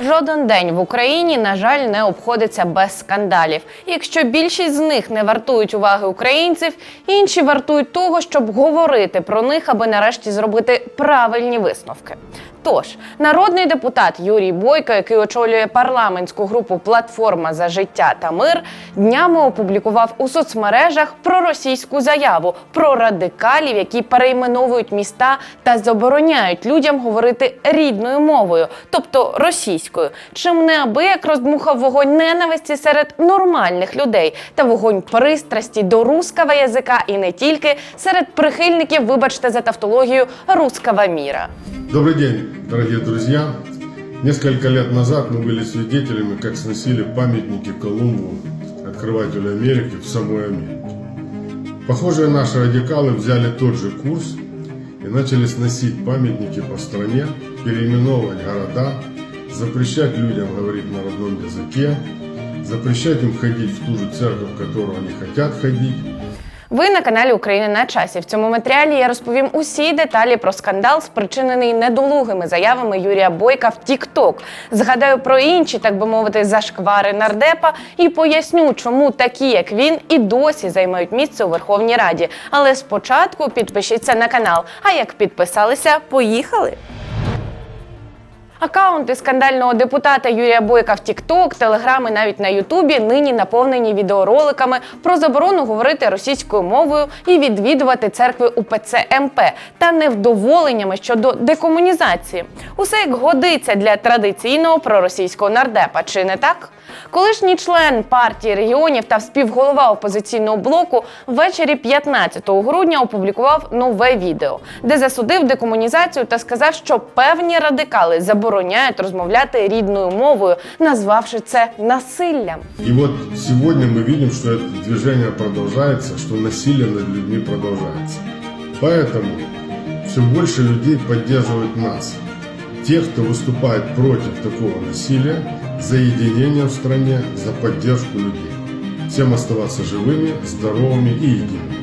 Жоден день в Україні, на жаль, не обходиться без скандалів. Якщо більшість з них не вартують уваги українців, інші вартують того, щоб говорити про них, аби нарешті зробити правильні висновки. Тож, народний депутат Юрій Бойко, який очолює парламентську групу Платформа за життя та мир, днями опублікував у соцмережах проросійську заяву про радикалів, які перейменовують міста та забороняють людям говорити рідною мовою, тобто російською, чим неабияк роздмухав вогонь ненависті серед нормальних людей та вогонь пристрасті до руского язика і не тільки серед прихильників, вибачте за тавтологію, руского міра. Добрый день, дорогие друзья. Несколько лет назад мы были свидетелями, как сносили памятники Колумбу, открывателю Америки, в самой Америке. Похоже, наши радикалы взяли тот же курс и начали сносить памятники по стране, переименовывать города, запрещать людям говорить на родном языке, запрещать им ходить в ту же церковь, в которую они хотят ходить. Ви на каналі Україна на часі. В цьому матеріалі я розповім усі деталі про скандал, спричинений недолугими заявами Юрія Бойка в TikTok. Згадаю про інші, так би мовити, зашквари нардепа і поясню, чому такі, як він, і досі займають місце у Верховній Раді. Але спочатку підпишіться на канал. А як підписалися, поїхали! Акаунти скандального депутата Юрія Бойка в Тікток, Телеграм і навіть на Ютубі нині наповнені відеороликами про заборону говорити російською мовою і відвідувати церкви УПЦ МП та невдоволеннями щодо декомунізації. Усе як годиться для традиційного проросійського нардепа, чи не так? Колишній член партії регіонів та співголова опозиційного блоку ввечері 15 грудня опублікував нове відео, де засудив декомунізацію та сказав, що певні радикали забороняють розмовляти рідною мовою, назвавши це насиллям. И вот сегодня мы видим, что это движение продолжается, что насилие над людьми продолжается. Поэтому все больше людей поддерживают нас. Тех, кто выступает против такого насилия, за единение в стране, за поддержку людей. Всем оставаться живыми, здоровыми и едиными.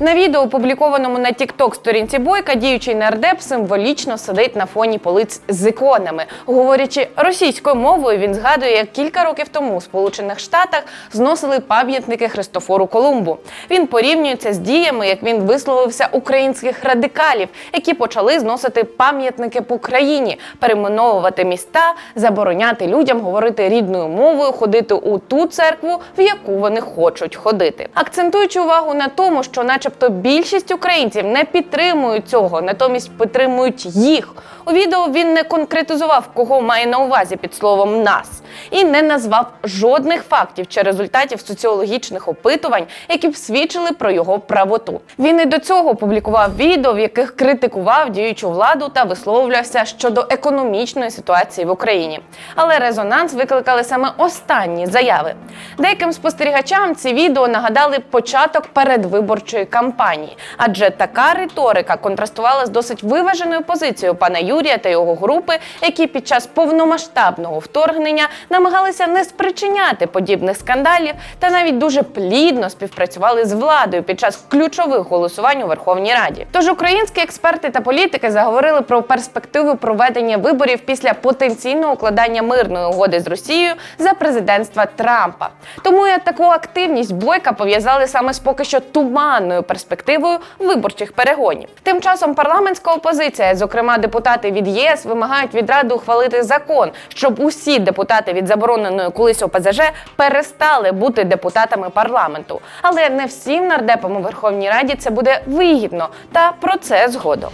На відео, опублікованому на TikTok сторінці Бойка, діючий нардеп символічно сидить на фоні полиць з іконами. Говорячи російською мовою, він згадує, як кілька років тому у Сполучених Штатах зносили пам'ятники Христофору Колумбу. Він порівнює це з діями, як він висловився українських радикалів, які почали зносити пам'ятники по країні, перейменовувати міста, забороняти людям говорити рідною мовою, ходити у ту церкву, в яку вони хочуть ходити. Акцентуючи увагу на тому, що, начебто, більшість українців не підтримують цього, натомість підтримують їх. У відео він не конкретизував, кого має на увазі під словом нас, і не назвав жодних фактів чи результатів соціологічних опитувань, які б свідчили про його правоту. Він і до цього публікував відео, в яких критикував діючу владу та висловлювався щодо економічної ситуації в Україні. Але резонанс викликали саме останні заяви. Деяким спостерігачам ці відео нагадали початок передвиборчої кампанії, адже така риторика контрастувала з досить виваженою позицією пана Юрія та його групи, які під час повномасштабного вторгнення намагалися не спричиняти подібних скандалів та навіть дуже плідно співпрацювали з владою під час ключових голосувань у Верховній Раді. Тож українські експерти та політики заговорили про перспективу проведення виборів після потенційного укладання мирної угоди з Росією за президентства Трампа. Тому і таку активність бойка пов'язали саме з поки що туманною перспективою виборчих перегонів. Тим часом парламентська опозиція, зокрема депутати від ЄС, вимагають від ради ухвалити закон, щоб усі депутати від забороненої колись ОПЗЖ перестали бути депутатами парламенту. Але не всім нардепам у Верховній Раді це буде вигідно. Та про це згодом.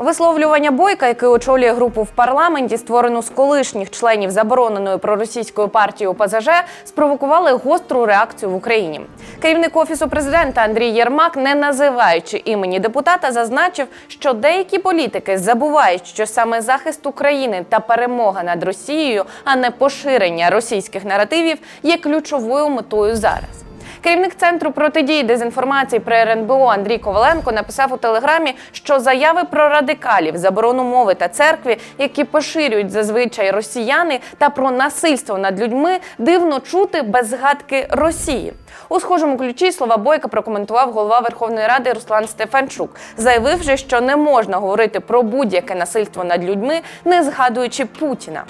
Висловлювання бойка, який очолює групу в парламенті, створену з колишніх членів забороненої проросійської партії ОПЗЖ, спровокували гостру реакцію в Україні. Керівник офісу президента Андрій Єрмак, не називаючи імені депутата, зазначив, що деякі політики забувають, що саме захист України та перемога над Росією, а не поширення російських наративів, є ключовою метою зараз. Керівник центру протидії дезінформації при РНБО Андрій Коваленко написав у телеграмі, що заяви про радикалів, заборону мови та церкві, які поширюють зазвичай росіяни, та про насильство над людьми дивно чути без згадки Росії. У схожому ключі слова Бойка прокоментував голова Верховної Ради Руслан Стефанчук, заявивши, що не можна говорити про будь-яке насильство над людьми, не згадуючи Путіна.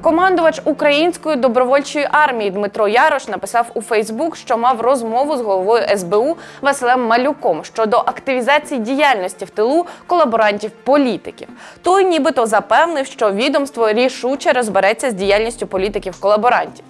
Командувач української добровольчої армії Дмитро Ярош написав у Фейсбук, що мав розмову з головою СБУ Василем Малюком щодо активізації діяльності в тилу колаборантів-політиків. Той нібито запевнив, що відомство рішуче розбереться з діяльністю політиків-колаборантів.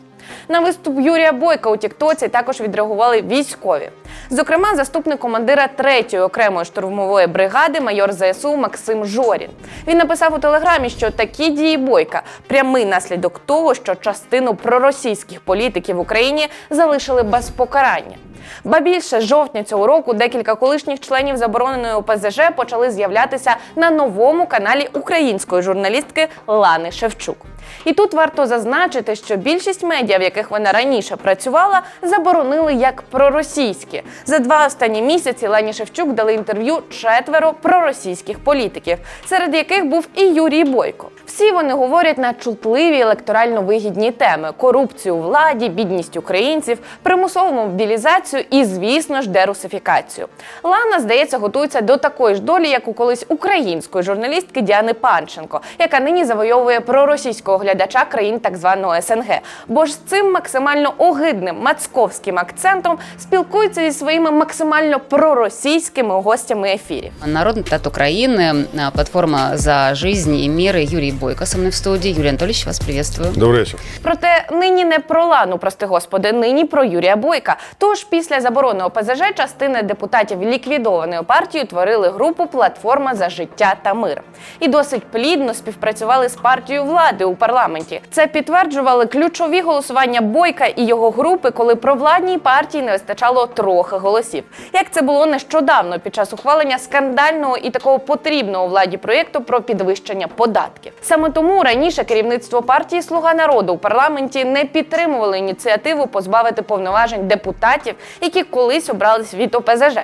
На виступ Юрія Бойка у Тіктоці також відреагували військові. Зокрема, заступник командира 3-ї окремої штурмової бригади, майор ЗСУ Максим Жорін. Він написав у телеграмі, що такі дії Бойка прямий наслідок того, що частину проросійських політиків в Україні залишили без покарання. Ба більше жовтня цього року декілька колишніх членів забороненої ОПЗЖ почали з'являтися на новому каналі української журналістки Лани Шевчук. І тут варто зазначити, що більшість медіа, в яких вона раніше працювала, заборонили як проросійські. За два останні місяці Лані Шевчук дали інтерв'ю четверо проросійських політиків, серед яких був і Юрій Бойко. Всі вони говорять на чутливі електорально вигідні теми: корупцію у владі, бідність українців, примусову мобілізацію і, звісно ж, дерусифікацію. Лана, здається, готується до такої ж долі, як у колись української журналістки Діани Панченко, яка нині завойовує проросійського глядача країн так званого СНГ. Бо ж з цим максимально огидним мацковським акцентом спілкується зі своїми максимально проросійськими гостями ефірів. Народный депутат Украины, а, платформа «За жизнь и мир» Юрий Бойко со мной в студии. Юрий Анатольевич, вас приветствую. Добрый вечер. Проте нині не про Лану, прости господи, нині про Юрія Бойка. Тож після заборони ОПЗЖ частина депутатів ліквідованої партії творили групу Платформа за життя та мир і досить плідно співпрацювали з партією влади у парламенті. Це підтверджували ключові голосування Бойка і його групи, коли провладній партії не вистачало трохи голосів. Як це було нещодавно під час ухвалення скандального і такого потрібного владі проєкту про підвищення податків. Саме тому раніше керівництво партії Слуга народу у парламенті не підтримувало ініціативу позбавити повноважень депутатів, які колись обрались від ОПЗЖ.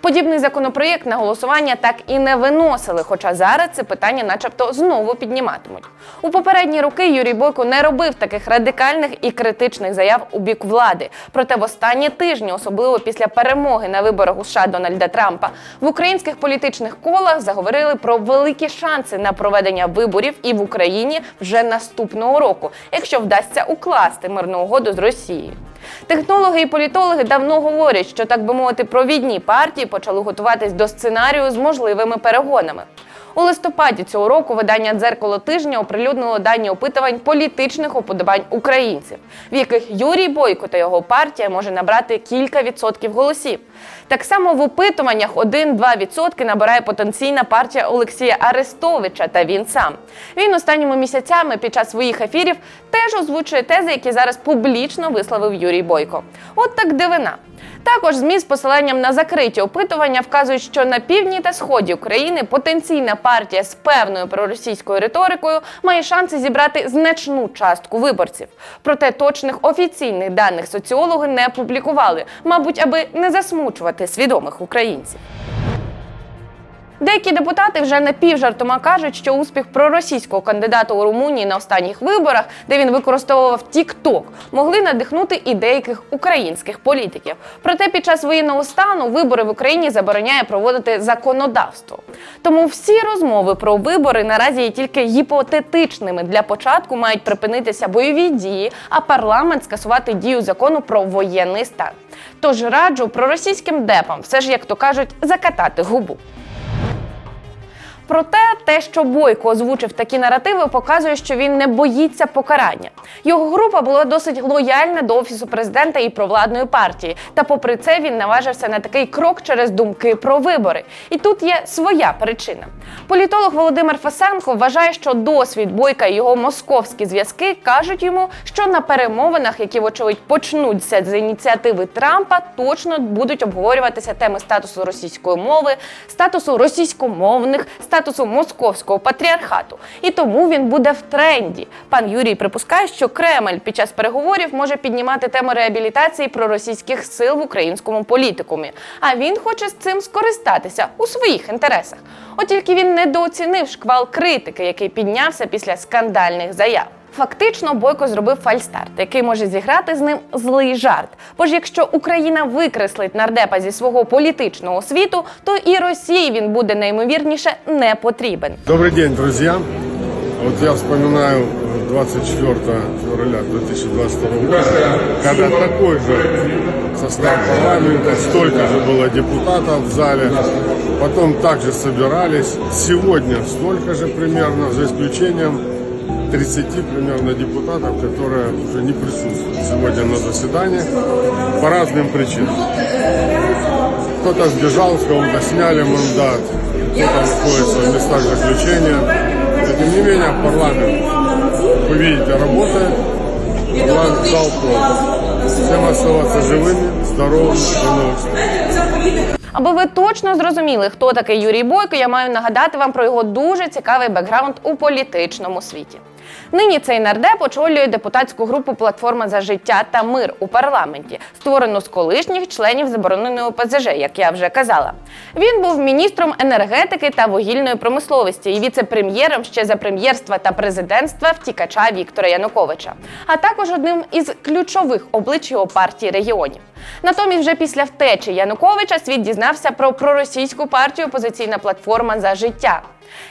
Подібний законопроєкт на голосування так і не виносили, хоча зараз це питання, начебто, знову підніматимуть. У попередні роки Юрій Бойко не робив таких радикальних і критичних заяв у бік влади. Проте в останні тижні, особливо після перемоги на виборах у США Дональда Трампа, в українських політичних колах заговорили про великі шанси на проведення виборів і в Україні вже наступного року, якщо вдасться укласти мирну угоду з Росією. Технологи і політологи давно говорять, що так би мовити, провідні партії почали готуватись до сценарію з можливими перегонами. У листопаді цього року видання дзеркало тижня оприлюднило дані опитувань політичних уподобань українців, в яких Юрій Бойко та його партія може набрати кілька відсотків голосів. Так само в опитуваннях 1-2 відсотки набирає потенційна партія Олексія Арестовича та він сам. Він останніми місяцями під час своїх ефірів теж озвучує тези, які зараз публічно висловив Юрій Бойко. От так дивина. Також ЗМІ з посиланням на закриті опитування вказують, що на півдні та сході України потенційна партія з певною проросійською риторикою має шанси зібрати значну частку виборців. Проте точних офіційних даних соціологи не публікували, мабуть, аби не засмучувати свідомих українців. Деякі депутати вже напівжартома кажуть, що успіх проросійського кандидата у Румунії на останніх виборах, де він використовував TikTok, могли надихнути і деяких українських політиків. Проте під час воєнного стану вибори в Україні забороняє проводити законодавство. Тому всі розмови про вибори наразі є тільки гіпотетичними. Для початку мають припинитися бойові дії, а парламент скасувати дію закону про воєнний стан. Тож раджу проросійським депам все ж, як то кажуть, закатати губу. Проте те, що Бойко озвучив такі наративи, показує, що він не боїться покарання. Його група була досить лояльна до офісу президента і провладної партії. Та, попри це, він наважився на такий крок через думки про вибори. І тут є своя причина. Політолог Володимир Фасенко вважає, що досвід Бойка і його московські зв'язки кажуть йому, що на перемовинах, які вочевидь почнуться з ініціативи Трампа, точно будуть обговорюватися теми статусу російської мови, статусу російськомовних, статусу статусу московського патріархату, і тому він буде в тренді. Пан Юрій припускає, що Кремль під час переговорів може піднімати тему реабілітації проросійських сил в українському політикумі. А він хоче з цим скористатися у своїх інтересах. От тільки він недооцінив шквал критики, який піднявся після скандальних заяв. Фактично, Бойко зробив фальстарт, який може зіграти з ним злий жарт. Бо ж якщо Україна викреслить нардепа зі свого політичного світу, то і Росії він буде найімовірніше не потрібен. Добрый день, друзья. Вот я вспоминаю 24 февраля 2022 года, когда такой же состав парламента, столько же было депутатов в зале, потом также собирались. Сегодня столько же примерно, за исключением 30 примерно депутатов, которые уже не присутствуют сегодня на заседании по разным причинам. Кто-то сбежал, с кого-то сняли мандат, кто-то находится в местах заключения. Но, тем не менее, парламент, вы видите, работает. Парламент зал полон. Всем оставаться живыми, здоровыми, до новых встреч. Аби ви точно зрозуміли, хто такий Юрій Бойко, я маю нагадати вам про його дуже цікавий бекграунд у політичному світі. Нині цей нардеп очолює депутатську групу Платформа за життя та мир у парламенті, створену з колишніх членів забороненої ОПЗЖ, як я вже казала. Він був міністром енергетики та вугільної промисловості і віце-прем'єром ще за прем'єрства та президентства втікача Віктора Януковича, а також одним із ключових облич його партії регіонів. Натомість, вже після втечі Януковича світ дізнався про проросійську партію Опозиційна платформа за життя.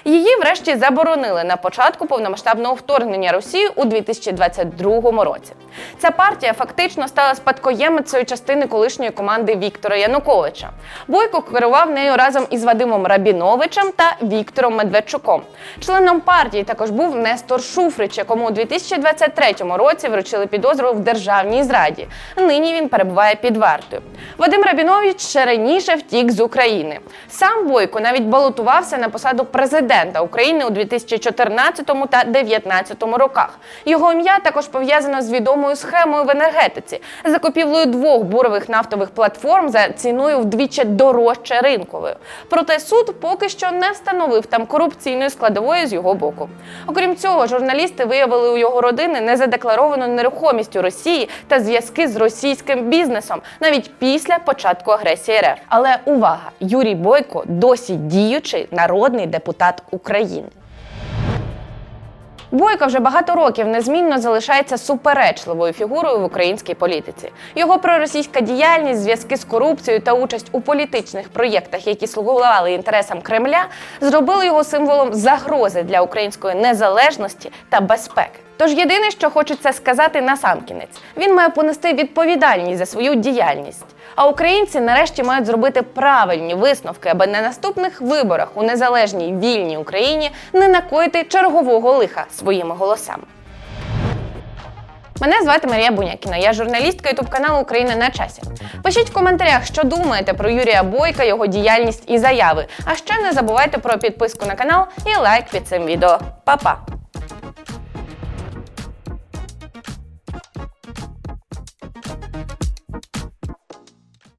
Її врешті заборонили на початку повномасштабного вторгнення Росії у 2022 році. Ця партія фактично стала спадкоємицею частини колишньої команди Віктора Януковича. Бойко керував нею разом із Вадимом Рабіновичем та Віктором Медведчуком. Членом партії також був Нестор Шуфрич, якому у 2023 році вручили підозру в державній зраді. Нині він перебуває під вартою. Вадим Рабінович ще раніше втік з України. Сам Бойко навіть балотувався на посаду президента України у 2014 та 2019 роках. Його ім'я також пов'язано з відомою схемою в енергетиці закупівлею двох бурових нафтових платформ за ціною вдвічі дорожче ринковою. Проте суд поки що не встановив там корупційної складової з його боку. Окрім цього, журналісти виявили у його родини незадекларовану нерухомість у Росії та зв'язки з російським бізнесом навіть після початку агресії РФ. Але увага! Юрій Бойко досі діючий народний депутат України. Бойко вже багато років незмінно залишається суперечливою фігурою в українській політиці. Його проросійська діяльність, зв'язки з корупцією та участь у політичних проєктах, які слугували інтересам Кремля, зробили його символом загрози для української незалежності та безпеки. Тож єдине, що хочеться сказати насамкінець, він має понести відповідальність за свою діяльність. А українці нарешті мають зробити правильні висновки, аби на наступних виборах у незалежній вільній Україні не накоїти чергового лиха своїми голосами. Мене звати Марія Бунякіна. Я журналістка ютуб каналу Україна на часі. Пишіть в коментарях, що думаєте про Юрія Бойка, його діяльність і заяви. А ще не забувайте про підписку на канал і лайк під цим відео. Па-па!